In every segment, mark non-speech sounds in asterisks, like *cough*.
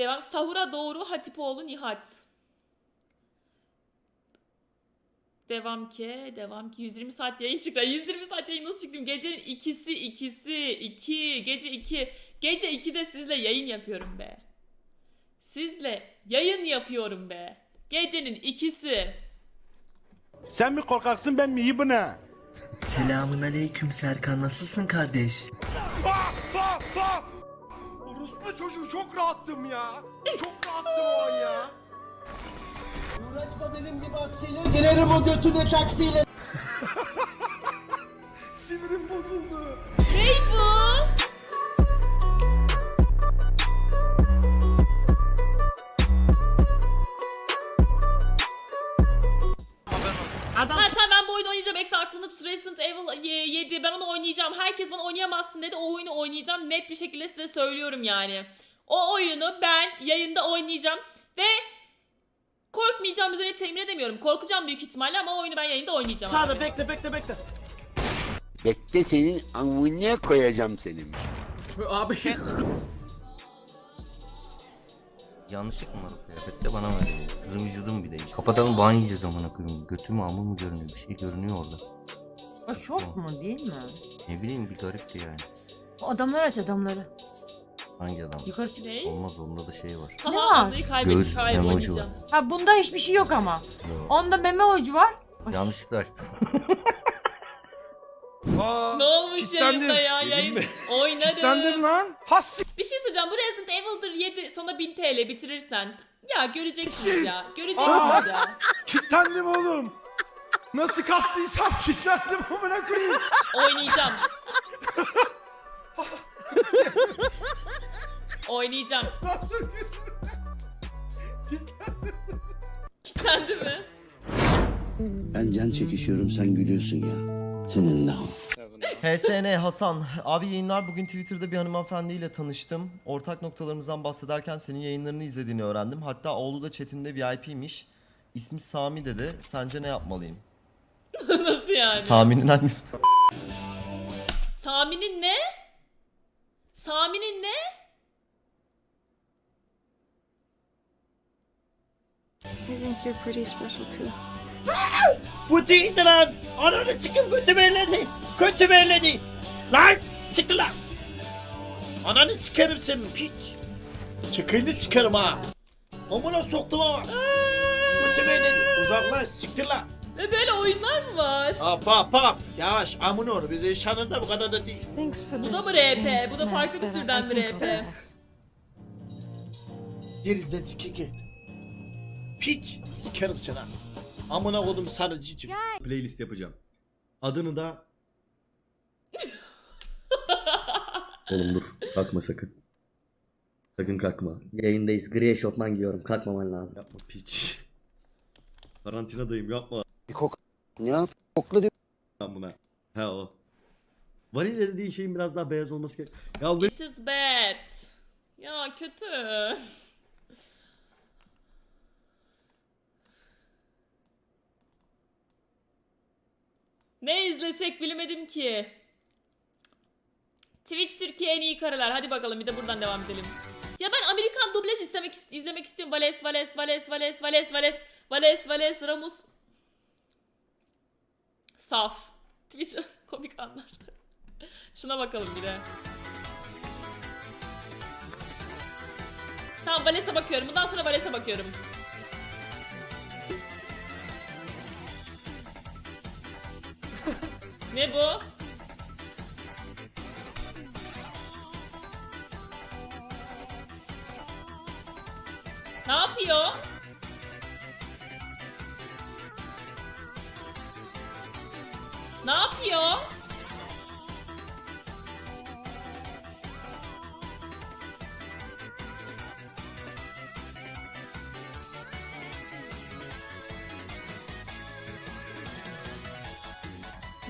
Devam. Sahura doğru Hatipoğlu Nihat. Devam ki, devam ki. 120 saat yayın çıktı. 120 saat yayın nasıl çıktım? Gecenin ikisi, ikisi, iki, gece iki. Gece 2'de sizle yayın yapıyorum be. Sizle yayın yapıyorum be. Gecenin ikisi. Sen mi korkaksın ben mi iyi bu ne? Selamun aleyküm Serkan nasılsın kardeş? Çocuğu çok rahattım ya. Çok rahattım o an ya. Uğraşma benim gibi aksiyle Girerim o götüne taksiyle *laughs* Sinirim bozuldu. Ney bu? Adam Ha tamam ben bu oyunu oynayacağım. Eksi aklında tut Resident Evil 7. Ben onu oynayacağım. Herkes bana oynayamazsın dedi. O oyunu oynayacağım. Net bir şekilde size söylüyorum yani. O oyunu ben yayında oynayacağım. Ve korkmayacağım üzerine temin edemiyorum. Korkacağım büyük ihtimalle ama o oyunu ben yayında oynayacağım. Çağrı abi. bekle bekle bekle Bekle senin amına koyacağım senin. Yanlışlık mı var o kıyafette bana mı öyle geliyor? Kızım vücudum bir değiş. Kapatalım ban yiyeceğiz amına koyayım. Götü mü amur mu görünüyor? Bir şey görünüyor orada. O şok mu değil mi? Ne bileyim bir garipti yani. O adamlar aç adamları. Hangi adam? Yukarı çık. Ne? Olmaz onda da şey var. Ne var? kaybettik. Göğüs Hayır emoji oynayacağım. Ha bunda hiçbir şey yok ama. Onda meme ucu var. Ay, Yanlışlıkla açtım. *laughs* Aa, Ne olmuş Kitlendim. yayında ya? Yayın mi? oynarım. Kitlendim lan. Has Bir şey söyleyeceğim. Bu Resident Evil'dır 7 sana 1000 TL bitirirsen. Ya göreceksiniz ya. *laughs* Göreceksiniz ya. *laughs* Kitlendim oğlum. Nasıl kastıysam kitlendim amına koyayım. Oynayacağım. *laughs* Oynayacağım. Kitlendi mi? Ben can çekişiyorum sen gülüyorsun ya. Senin ne hal? HSN Hasan. Abi yayınlar bugün Twitter'da bir hanımefendiyle tanıştım. Ortak noktalarımızdan bahsederken senin yayınlarını izlediğini öğrendim. Hatta oğlu da chatinde VIP'miş. İsmi Sami dedi. Sence ne yapmalıyım? *laughs* Nasıl yani? Sami'nin hangisi? Sami'nin ne? Sami'nin ne? I think you're pretty special too. Bu değildi lan Ananı çıkıp kötü belledi Kötü belledi Lan siktir lan. Ananı sikerim senin piç. Çıkını çıkarım ha. Amına soktum ama Kötü belledi Uzaklaş siktir lan. Ve böyle oyunlar mı var? Hop hop hop. Yavaş amına onu bize şanında bu kadar da değil. Thanks for Bu da mı RP? Bu da farklı bir türden bir RP. pass. Geriden kiki Piç sikerim seni ha Amına kodum sarı cicim playlist yapacağım. Adını da... Oğlum dur. Kalkma sakın. Sakın kalkma. Yayındayız gri eşofman giyiyorum kalkmaman lazım. Yapma piç. Karantinadayım yapma Bir kok... Ne yap? Kokla diyor. lan buna. He o. Vanilya dediğin şeyin biraz daha beyaz olması gerek. Ya bu It is bad. Ya kötü. Ne izlesek bilemedim ki. Twitch Türkiye en iyi kareler. Hadi bakalım bir de buradan devam edelim. Ya ben Amerikan dublaj izlemek izlemek istiyorum. Vales, Vales, Vales, Vales, Vales, Vales, Vales, Vales, Ramus. Saf. Twitch *laughs* komik anlar. Şuna bakalım bir de. Tamam Vales'e bakıyorum. Bundan sonra Vales'e bakıyorum. Ne bu? Ne yapıyor? Ne yapıyor?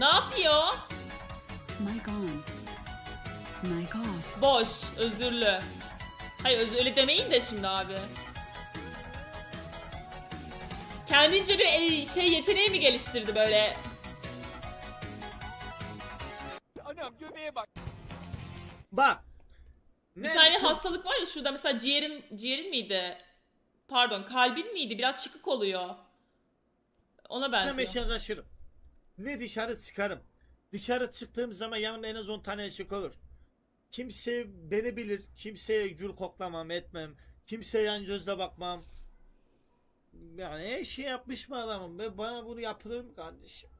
Ne yapıyor? Mic on. Mic off. Boş, özürlü. Hayır öz öyle demeyin de şimdi abi. Kendince bir e, şey yeteneği mi geliştirdi böyle? Bak Bir tane hastalık var ya şurada mesela ciğerin ciğerin miydi? Pardon kalbin miydi? Biraz çıkık oluyor. Ona Tam benziyor. Ne dışarı çıkarım. Dışarı çıktığım zaman yanımda en az 10 tane eşik olur. Kimse beni bilir. Kimseye gül koklamam etmem. Kimseye yan gözle bakmam. Yani her şey yapmış mı adamım? Ve bana bunu yapılır mı kardeşim?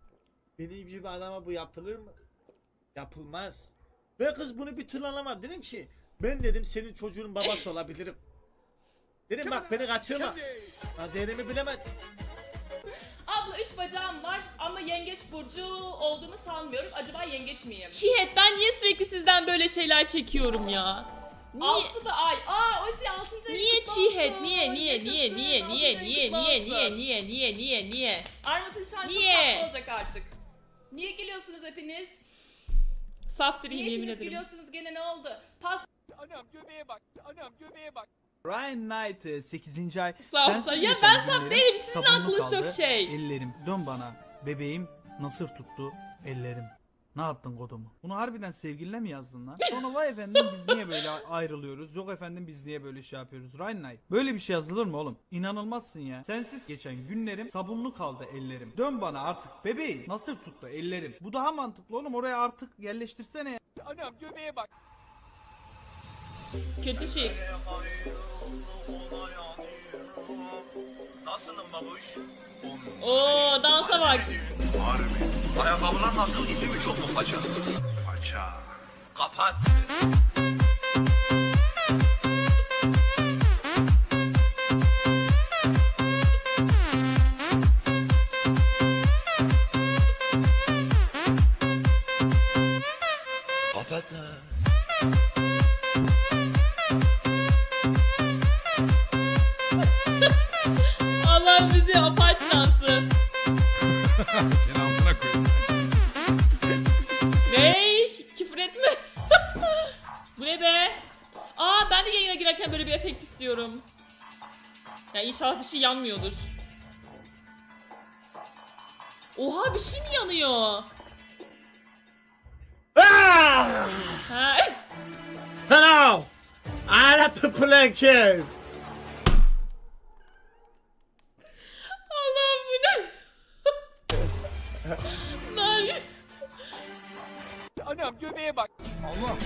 Benim gibi adama bu yapılır mı? Yapılmaz. Ve kız bunu bir türlü anlamadı. Dedim ki ben dedim senin çocuğun babası olabilirim. Dedim bak beni kaçırma. Ha değerimi bilemedin. *laughs* Abla üç bacağım var ama yengeç burcu olduğumu sanmıyorum. Acaba yengeç miyim? Şihet ben niye sürekli sizden böyle şeyler çekiyorum ya? Niye? Altı da ay. Aa Ozi altıncı ayı Niye kutlu çiğhet? Niye niye niye niye niye niye niye niye niye niye niye niye? Armut'un şu an Niye? çok tatlı olacak artık. Niye gülüyorsunuz hepiniz? Saf Niye biriyim yemin hepiniz ederim. gülüyorsunuz gene ne oldu? Pas Anam göbeğe bak. Anam göbeğe bak. Ryan Knight 8. ay. saf saf. Ya ben saf değilim. Sizin aklınız çok şey. Ellerim dön bana. Bebeğim nasır tuttu ellerim. Ne yaptın kodumu? Bunu harbiden sevgiline mi yazdın lan? Sonra vay efendim biz niye böyle ayrılıyoruz? Yok efendim biz niye böyle şey yapıyoruz? Ryan Knight. Böyle bir şey yazılır mı oğlum? İnanılmazsın ya. Sensiz geçen günlerim sabunlu kaldı ellerim. Dön bana artık bebeğim. Nasır tuttu ellerim. Bu daha mantıklı oğlum. Oraya artık yerleştirsene ya. Anam göbeğe bak. Kötü şiir. Nasılsın babuş? Oo dansa bak. Ayakkabılar nasıl? İndi mi çok mu faça? Faça. Kapat Allah bizi apaç dansı. Seni altına koyayım. Ney? Küfür etme. *laughs* Bu ne be? Aa ben de yayına girerken böyle bir efekt istiyorum. Ya inşallah bir şey yanmıyordur. Oha bir şey mi yanıyor? Ah! *laughs* Hello! I like to play game. Allah'ım bu ne? Lan. Anam göbeğe bak. Allah.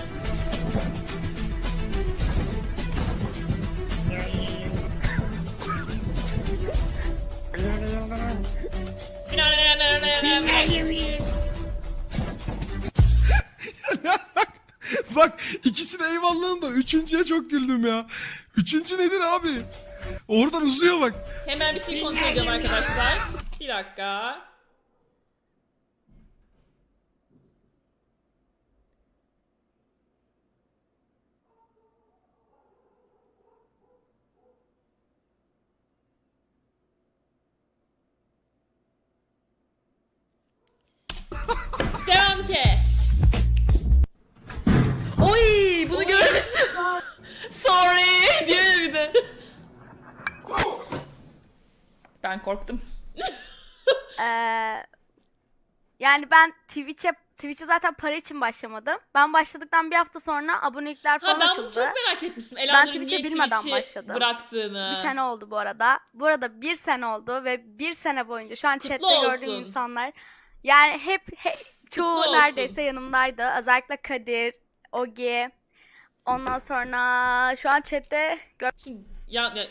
Bak ikisine eyvallahım da üçüncüye çok güldüm ya. Üçüncü nedir abi? Oradan uzuyor bak. Hemen bir şey kontrol edeceğim arkadaşlar. Bir dakika. Devam ki. Oy bunu görmüşsün. Sorry diyor bir de. Ben korktum. *laughs* Ee, yani ben Twitch'e Twitch'e zaten para için başlamadım. Ben başladıktan bir hafta sonra abonelikler falan Ha ben açıldı. çok merak etmiştim. Ben Elanur'un Twitch'e niye bilmeden Twitch'i başladım. bıraktığını. Bir sene oldu bu arada. Bu arada bir sene oldu ve bir sene boyunca şu an Kutlu chatte gördüğüm olsun. insanlar yani hep, he- çoğu olsun. neredeyse yanımdaydı. Özellikle Kadir, Ogi. Ondan sonra şu an chatte Şimdi ya, ya